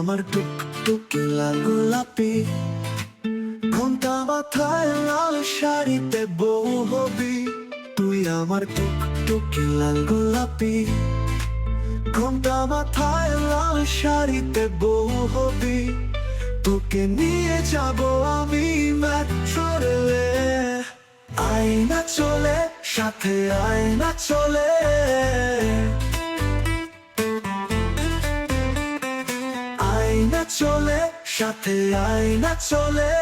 আমার টুক টুকি লাল গোলাপি। ঘণ্টা মাথায় লাল শাড়িতে বউ হবি। তুই আমার টুক টুকি লাল গোলাপি। ঘণ্টা মাথায় লাল শাড়িতে বউ হবি। তোকে নিয়ে যাব আমি মেট্রো রেলে আয়না চলে, সাথে আয়না চলে। আয়না চলে, সাথে আয়না চলে।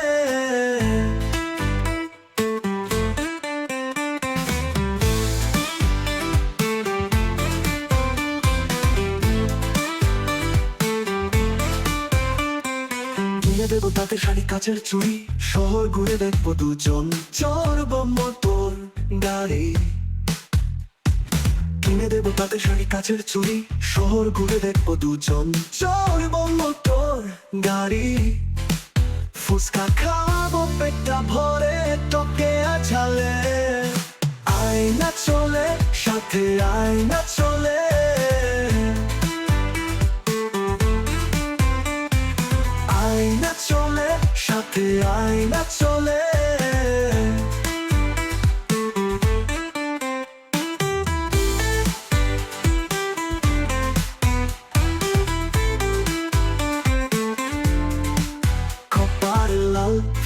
কিনে দেবো তাতে শাড়ি কাচের চুড়ি, শহর ঘুরে দেখব দুজন চড়বো মোটর গাড়ি। দেবো তাতে শাড়ি কাচের চুড়ি শহর ঘুরে দেখব দুজন। চড়বো মোটর গাড়ি। ফুচকা খাব, পেটটা ভরে তোকে আছালে। আয়না চলে, সাথে আয়না চলে। আয়না চলে, সাথে আয়না চলে।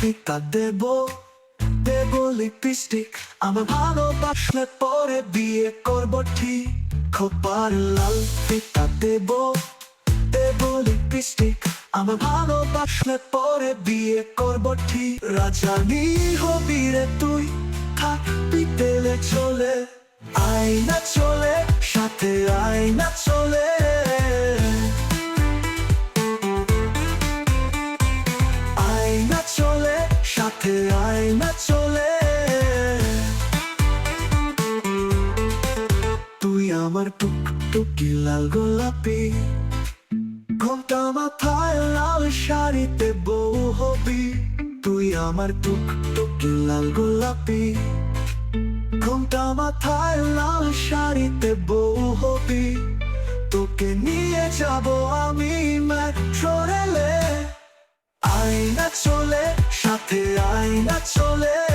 ফিতা দেব দেব লিপস্টিক। আমার ভালোবাসলে পরে বিয়ে করব ঠিক। কপার লাল ফিতা দেব দেব লিপস্টিক। আমার ভালোবাসলে পরে বিয়ে করব ঠিক। রাজানি হবি রে তুই থাকবি তেলে চলে। আয়না চলে আয়না চলে। তুই আমার টুক টুকি লাল গোলাপি। ঘণ্টা মাথায় লাল শাড়িতে বউ হবি। তুই আমার টুক টুকি লাল গোলাপি। ঘণ্টা মাথায় লাল শাড়িতে বউ হবি। তোকে নিয়ে যাব আমি মেট্রো রেলে আয়না চলে সাথে চলে চলে।